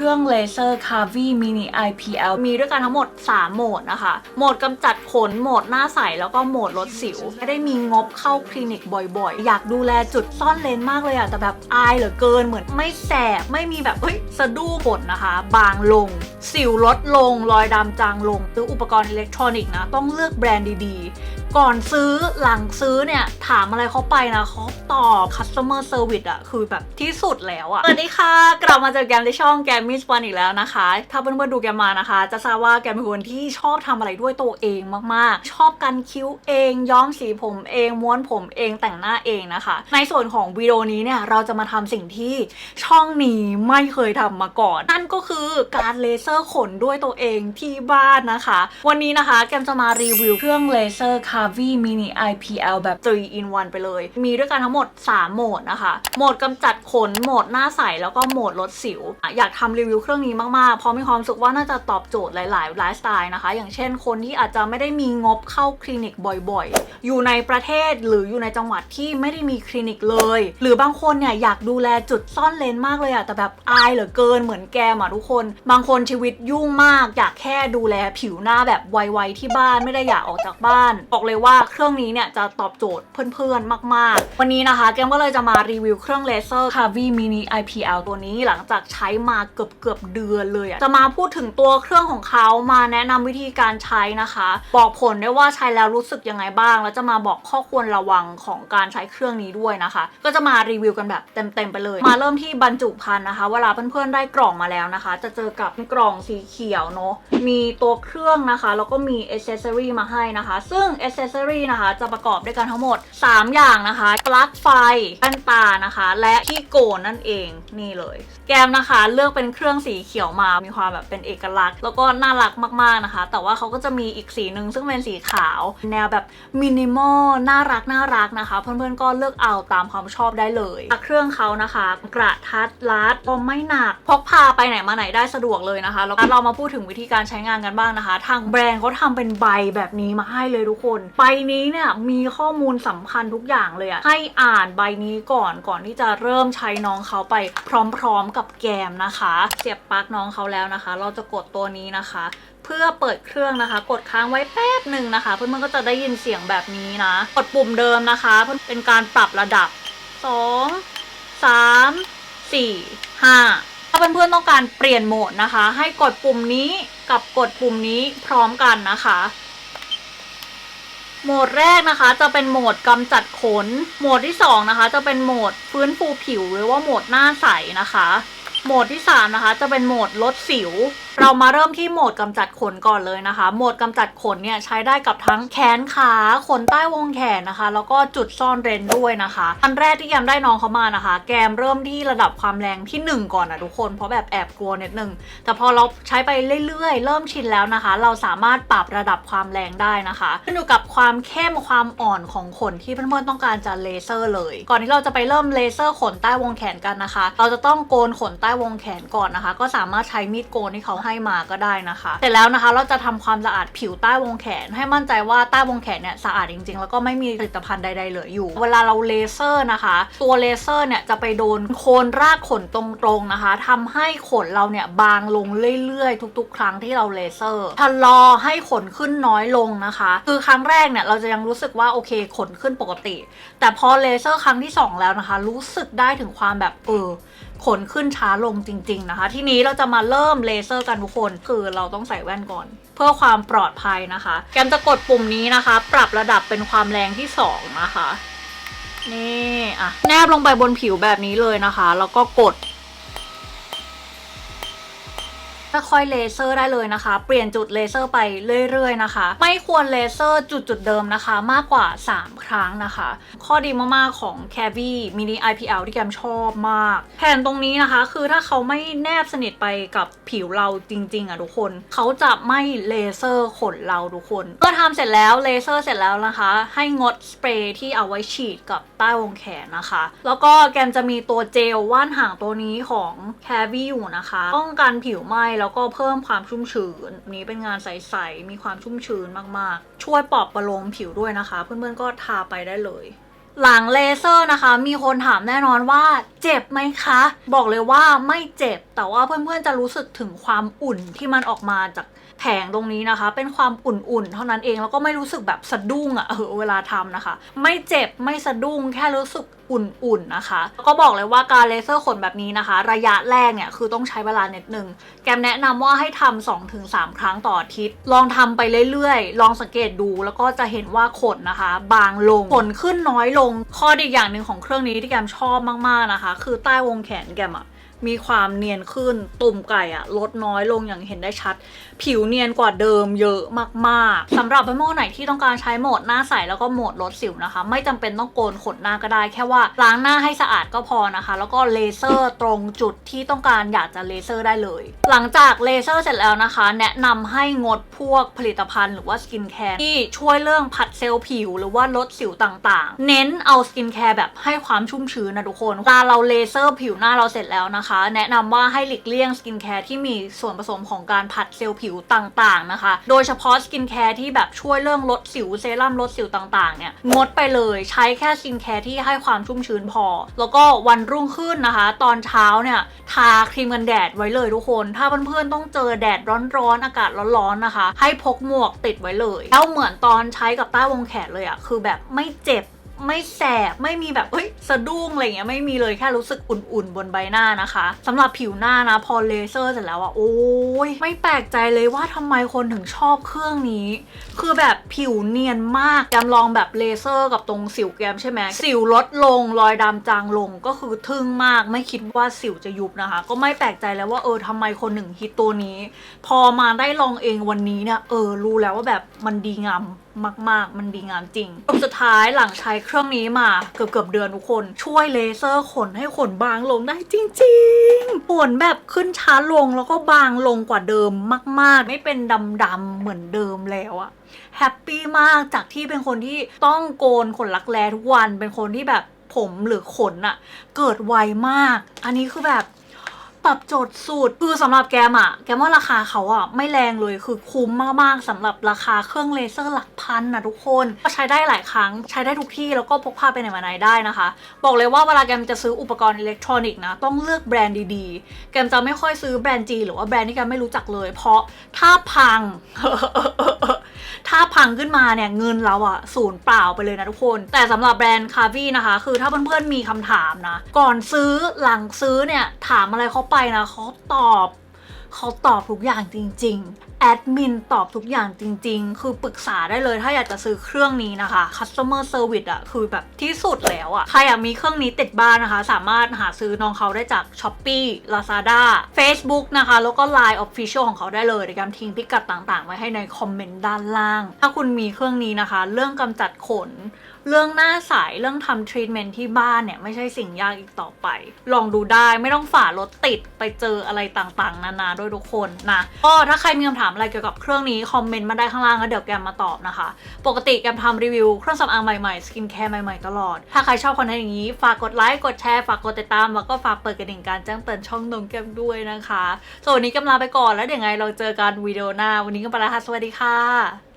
เครื่องเลเซอร์ c a v i Mini IPL มีด้วยกันทั้งหมด 3 โหมดนะคะ โหมดกำจัดขน โหมดหน้าใส แล้วก็โหมดลดสิว ไม่ได้มีงบเข้าคลินิกบ่อยๆ อยากดูแลจุดซ่อนเลนมากเลยอะแต่แบบอายเหลือเกินเหมือนไม่แสบ ไม่มีแบบเฮ้ยสะดุ้งขนนะคะ บางลง สิวลดลง รอยดำจางลง ซื้ออุปกรณ์อิเล็กทรอนิกส์นะ ต้องเลือกแบรนด์ดีๆ ก่อนซื้อหลังซื้อเนี่ย ถามอะไรเขาไปนะเขาตอบ customer service อะคือแบบที่สุดแล้วอะสวัสดีค่ะ กลับมาเจอแกมในช่องแกมมิสวันอีกแล้วนะคะ ถ้าเพื่อนๆดูแกมมานะคะ จะทราบว่าแกมเป็นคนที่ชอบทำอะไรด้วยตัวเองมากๆ ชอบกันคิ้วเอง ย้อมสีผมเองม้วนผมเองแต่งหน้าเองนะคะ ในส่วนของวิดีโอนี้เนี่ยเราจะมาทำสิ่งที่ช่องนี้ไม่เคยทำมาก่อน นั่นก็คือการเลเซอร์ขนด้วยตัวเองที่บ้านนะคะ วันนี้นะคะแกมจะมารีวิวเครื่องเลเซอร์ c a v i Mini IPL แบบ 3 in 1 ไปเลย มีด้วยกันทั้งหมด 3 โหมดนะคะ โหมดกำจัดขน โหมดหน้าใส แล้วก็โหมดลดสิว อยากทำรีวิวเครื่องนี้มาก ๆ เพราะมีความรู้สึกว่าน่าจะตอบโจทย์หลาย ๆ ไลฟ์สไตล์นะคะ อย่างเช่นคนที่อาจจะไม่ได้มีงบเข้าคลินิกบ่อย ๆ อยู่ในประเทศหรืออยู่ในจังหวัดที่ไม่ได้มีคลินิกเลย หรือบางคนเนี่ยอยากดูแลจุดซ่อนเลนมากเลยอะแต่แบบอายเหลือเกินเหมือนแกมอะทุกคน บางคนชีวิตยุ่งมาก อยากแค่ดูแลผิวหน้าแบบไวๆที่บ้านไม่ได้อยากออกจากบ้านบอกเลยว่าเครื่องนี้เนี่ยจะตอบโจทย์เพื่อนๆมากๆ วันนี้นะคะแกมก็เลยจะมารีวิวเครื่องเลเซอร์ c a v i Mini IPL ตัวนี้หลังจากใช้มาเกือบเกือบเดือนเลยอะจะมาพูดถึงตัวเครื่องของเขามาแนะนำวิธีการใช้นะคะ บอกผลได้ว่าใช้แล้วรู้สึกยังไงบ้าง แล้วจะมาบอกข้อควรระวังของการใช้เครื่องนี้ด้วยนะคะ ก็จะมารีวิวกันแบบเต็มๆไปเลย มาเริ่มที่บรรจุภัณฑ์นะคะ เวลาเพื่อนๆได้กล่องมาแล้วนะคะ จะเจอกับกล่องสีเขียวเนาะมีตัวเครื่องนะคะแล้วก็มีอ c เซอรี่มาให้นะคะ ซึ่งอเซ s ซอรีนะคะ จะประกอบด้วยกันทั้งหมด 3 อย่างนะคะปลั๊กไฟแว่นตานะคะ และที่โกนนั่นเองนี่เลย แกมนะคะเลือกเป็นเครื่องสีเขียวมามีความแบบเป็นเอกลักษณ์ แล้วก็น่ารักมากๆนะคะ แต่ว่าเขาก็จะมีอีกสีหนึ่งซึ่งเป็นสีขาว แนวแบบมินิมอลน่ารักน่ารักนะคะ เพื่อนๆก็เลือกเอาตามความชอบได้เลยเครื่องเขานะคะ กระทัดรัดก็ไม่หนักพกพาไปไหนมาไหนได้สะดวกเลยนะคะแล้วเรามาพูดถึงวิธีการใช้งานกันบ้างนะคะ ทางแบรนด์เขาทำเป็นใบแบบนี้มาให้เลยทุกคนใบนี้เนี่ยมีข้อมูลสำคัญทุกอย่างเลยอะให้อ่านใบนี้ก่อนก่อนที่จะเริ่มใช้น้องเขาไปพร้อมๆกับแกมนะคะ เสียบปลั๊กน้องเขาแล้วนะคะ เราจะกดตัวนี้นะคะ เพื่อเปิดเครื่องนะคะ กดค้างไว้แป๊บหนึ่งนะคะ เพื่อนๆก็จะได้ยินเสียงแบบนี้นะ กดปุ่มเดิมนะคะ เพื่อเป็นการปรับระดับ 2 3 4 5 ถ้าเพื่อนๆต้องการเปลี่ยนโหมดนะคะ ให้กดปุ่มนี้กับกดปุ่มนี้พร้อมกันนะคะ โหมดแรกนะคะจะเป็นโหมดกำจัดขน โหมดที่2นะคะจะเป็นโหมดฟื้นฟูผิวหรือว่าโหมดหน้าใสนะคะ โหมดที่3นะคะจะเป็นโหมดลดสิว เรามาเริ่มที่โหมดกำจัดขนก่อนเลยนะคะ โหมดกำจัดขนเนี่ยใช้ได้กับทั้งแขนขาขนใต้วงแขนนะคะ แล้วก็จุดซ่อนเร้นด้วยนะคะอันแรกที่แกมได้น้องเขามานะคะ แกมเริ่มที่ระดับความแรงที่ 1 ก่อนนะทุกคนเพราะแบบแอบกลัวนิดนึงแต่พอเราใช้ไปเรื่อยๆ เริ่มชินแล้วนะคะ เราสามารถปรับระดับความแรงได้นะคะขึ้นอยู่กับความเข้มความอ่อนของขนที่เพื่อนๆต้องการจะเลเซอร์เลย ก่อนที่เราจะไปเริ่มเลเซอร์ขนใต้วงแขนกันนะคะ เราจะต้องโกนขนใต้วงแขนก่อนนะคะ ก็สามารถใช้มีดโกนที่เขาให้มาก็ได้นะคะเสร็จแล้วนะคะเราจะทำความสะอาดผิวใต้วงแขน ให้มั่นใจว่าใต้วงแขนเนี่ยสะอาดจริง ๆ แล้วก็ไม่มีผลิตภัณฑ์ใดๆเหลืออยู่ เวลาเราเลเซอร์นะคะ ตัวเลเซอร์เนี่ยจะไปโดนโคนรากขนตรงๆนะคะทำให้ขนเราเนี่ยบางลงเรื่อยๆ ทุก ๆ ครั้งที่เราเลเซอร์ชะลอให้ขนขึ้นน้อยลงนะคะ คือครั้งแรกเนี่ยเราจะยังรู้สึกว่าโอเคขนขึ้นปกติ แต่พอเลเซอร์ครั้งที่สองแล้วนะคะ รู้สึกได้ถึงความแบบเออ ขนขึ้นช้าลงจริง ๆนะคะ ทีนี้เราจะมาเริ่มเลเซอร์กันทุกคน คือเราต้องใส่แว่นก่อน เพื่อความปลอดภัยนะคะ แกมจะกดปุ่มนี้นะคะ ปรับระดับเป็นความแรงที่ 2 นะคะ นี่อะแนบลงไปบนผิวแบบนี้เลยนะคะ แล้วก็กด จะค่อยเลเซอร์ได้เลยนะคะ เปลี่ยนจุดเลเซอร์ไปเรื่อยๆนะคะ ไม่ควรเลเซอร์จุดจุดเดิมนะคะ มากกว่า 3 ครั้งนะคะ ข้อดีมากๆของ c a v i Mini IPL ที่แกมชอบมาก แผ่นตรงนี้นะคะ คือถ้าเขาไม่แนบสนิทไปกับผิวเราจริงๆอะทุกคน เขาจะไม่เลเซอร์ขนเราทุกคนเมื่อทำเสร็จแล้วเลเซอร์เสร็จแล้วนะคะ ให้งดสเปรย์ที่เอาไว้ฉีดกับใต้วงแขนนะคะ แล้วก็แกมจะมีตัวเจลว่านห่างตัวนี้ของ c a v i อยู่นะคะ ป้องกันผิวไหม้แล้วก็เพิ่มความชุ่มชื้นนนี้เป็นงานใสๆ มีความชุ่มชื้นมากๆ ช่วยปลอบประโลมผิวด้วยนะคะ เพื่อนๆก็ทาไปได้เลยหลังเลเซอร์นะคะ มีคนถามแน่นอนว่าเจ็บไหมคะ บอกเลยว่าไม่เจ็บ แต่ว่าเพื่อนๆจะรู้สึกถึงความอุ่นที่มันออกมาจาก แผงตรงนี้นะคะ เป็นความอุ่นๆ เท่านั้นเองแล้วก็ไม่รู้สึกแบบสะดุ้งอะเออเวลาทำนะคะ ไม่เจ็บไม่สะดุ้งแค่รู้สึกอุ่นๆนะคะ ก็บอกเลยว่าการเลเซอร์ขนแบบนี้นะคะ ระยะแรกเนี่ยคือต้องใช้เวลาเนิดนึง แกมแนะนำว่าให้ทำ2-3ถึง3ครั้งต่ออาทิตย์ ลองทำไปเรื่อยๆ ลองสังเกตดูแล้วก็จะเห็นว่าขนนะคะ บางลง ขนขึ้นน้อยลง ข้อดีอีกอย่างหนึ่งของเครื่องนี้ที่แกมชอบมากๆนะคะ คือใต้วงแขนแกมอะ มีความเนียนขึ้นตุ่มไก่อะลดน้อยลงอย่างเห็นได้ชัด ผิวเนียนกว่าเดิมเยอะมากๆสำหรับเพื่อนๆไหนที่ต้องการใช้โหมดหน้าใสแล้วก็โหมดลดสิวนะคะ ไม่จำเป็นต้องโกนขนหน้าก็ได้ แค่ว่าล้างหน้าให้สะอาดก็พอนะคะ แล้วก็เลเซอร์ตรงจุดที่ต้องการอยากจะเลเซอร์ได้เลย หลังจากเลเซอร์เสร็จแล้วนะคะ แนะนำให้งดพวกผลิตภัณฑ์หรือว่าสกินแคร์ที่ช่วยเรื่องผัดเซลล์ผิว หรือว่าลดสิวต่างๆ เน้นเอาสกินแคร์แบบให้ความชุ่มชื้นนะทุกคนเวลาเราเลเซอร์ผิวหน้าเราเสร็จแล้วนะคะแนะนำว่าให้หลีกเลี่ยงสกินแคร์ที่มีส่วนผสมของการผัดเซลล์ผิวต่างๆนะคะ โดยเฉพาะสกินแคร์ที่แบบช่วยเรื่องลดสิวเซรั่มลดสิวต่างๆเนี่ยงดไปเลยใช้แค่สกินแคร์ที่ให้ความชุ่มชื้นพอ แล้วก็วันรุ่งขึ้นนะคะ ตอนเช้าเนี่ยทาครีมกันแดดไว้เลยทุกคน ถ้าเพื่อนๆต้องเจอแดดร้อนๆอากาศร้อนๆนะคะ ให้พกหมวกติดไว้เลยแล้วเหมือนตอนใช้กับใต้วงแขนเลยอะคือแบบไม่เจ็บ ไม่แสบไม่มีแบบเฮ้ยสะดุ้งอะไรเงี้ยไม่มีเลยแค่รู้สึกอุ่นๆ บนใบหน้านะคะสำหรับผิวหน้านะพอเลเซอร์เสร็จแล้วอะโอ้ยไม่แปลกใจเลยว่าทำไมคนถึงชอบเครื่องนี้ คือแบบผิวเนียนมากแกมลองแบบเลเซอร์กับตรงสิวแกมใช่ไหมสิวลดลงรอยดำจางลงก็คือทึ่งมากไม่คิดว่าสิวจะยุบนะคะ ก็ไม่แปลกใจแล้วว่าเออทำไมคนหนึ่งฮิตตัวนี้ พอมาได้ลองเองวันนี้เนี่ยเออรู้แล้วว่าแบบมันดีงามมาก ๆ มันดีงามจริง สุดท้ายหลังใช้เครื่องนี้มาเกือบเกือบๆเดือนทุกคน ช่วยเลเซอร์ขนให้ขนบางลงได้จริงๆขนแบบขึ้นช้าลงแล้วก็บางลงกว่าเดิมมาก ๆ ไม่เป็นดำๆเหมือนเดิมแล้วอะแฮปปี้มากจากที่เป็นคนที่ต้องโกนขนรักแร้ทุกวันเป็นคนที่แบบผมหรือขนอะเกิดไวมาก อันนี้คือแบบ ตอบโจทย์สุดคือสำหรับแกมอะแกมว่าราคาเขาอะไม่แรงเลยคือคุ้มมากๆสำหรับราคาเครื่องเลเซอร์หลักพันนะทุกคนก็ใช้ได้หลายครั้งใช้ได้ทุกที่แล้วก็พกพาไปไหนมาไหนได้นะคะ บอกเลยว่าเวลาแกมจะซื้ออุปกรณ์อิเล็กทรอนิกส์นะต้องเลือกแบรนด์ดีๆ แกมจะไม่ค่อยซื้อแบรนด์จีหรือว่าแบรนด์ที่แกมไม่รู้จักเลย เพราะถ้าพัง ถ้าพังขึ้นมาเนี่ยเงินเราอะศูนย์เปล่าไปเลยนะทุกคน แต่สำหรับแบรนด์คาวีนะคะ คือถ้าเพื่อนๆมีคำถามนะ ก่อนซื้อหลังซื้อเนี่ยถามอะไรเขาไปนะเขาตอบ เขาตอบทุกอย่างจริง ๆ แอดมินตอบทุกอย่างจริง ๆ คือปรึกษาได้เลยถ้าอยากจะซื้อเครื่องนี้นะคะ customer service อะคือแบบที่สุดแล้วอะใครอยากมีเครื่องนี้ติดบ้านนะคะ สามารถหาซื้อน้องเขาได้จาก Shopee Lazada Facebook นะคะ แล้วก็ Line Official ของเขาได้เลยเดี๋ยวแกมทิ้งพิกัดต่างๆ ไว้ให้ในคอมเมนต์ด้านล่าง ถ้าคุณมีเครื่องนี้นะคะ เรื่องกำจัดขน เรื่องหน้าใสเรื่องทำทรีทเมนต์ที่บ้านเนี่ยไม่ใช่สิ่งยากอีกต่อไป ลองดูได้ไม่ต้องฝ่ารถติดไปเจออะไรต่างๆ นานาด้วยทุกคนนะก็ถ้าใครมีคำถามอะไรเกี่ยวกับเครื่องนี้คอมเมนต์มาได้ข้างล่างแล้วเดี๋ยวแกมมาตอบนะคะ ปกติแกมทำรีวิวเครื่องสำอางใหม่ๆสกินแคร์ใหม่ๆตลอด ถ้าใครชอบคอนเทนต์อย่างนี้ฝากกดไลค์กดแชร์ฝากกดติดตามแล้วก็ฝากเปิดกระดิ่งการแจ้งเตือนช่องนงแกมด้วยนะคะส่วนวันนี้แกมลาไปก่อนแล้วเดี๋ยวไงเราเจอกันวิดีโอหน้า วันนี้ก็ไปแล้วค่ะสวัสดีค่ะ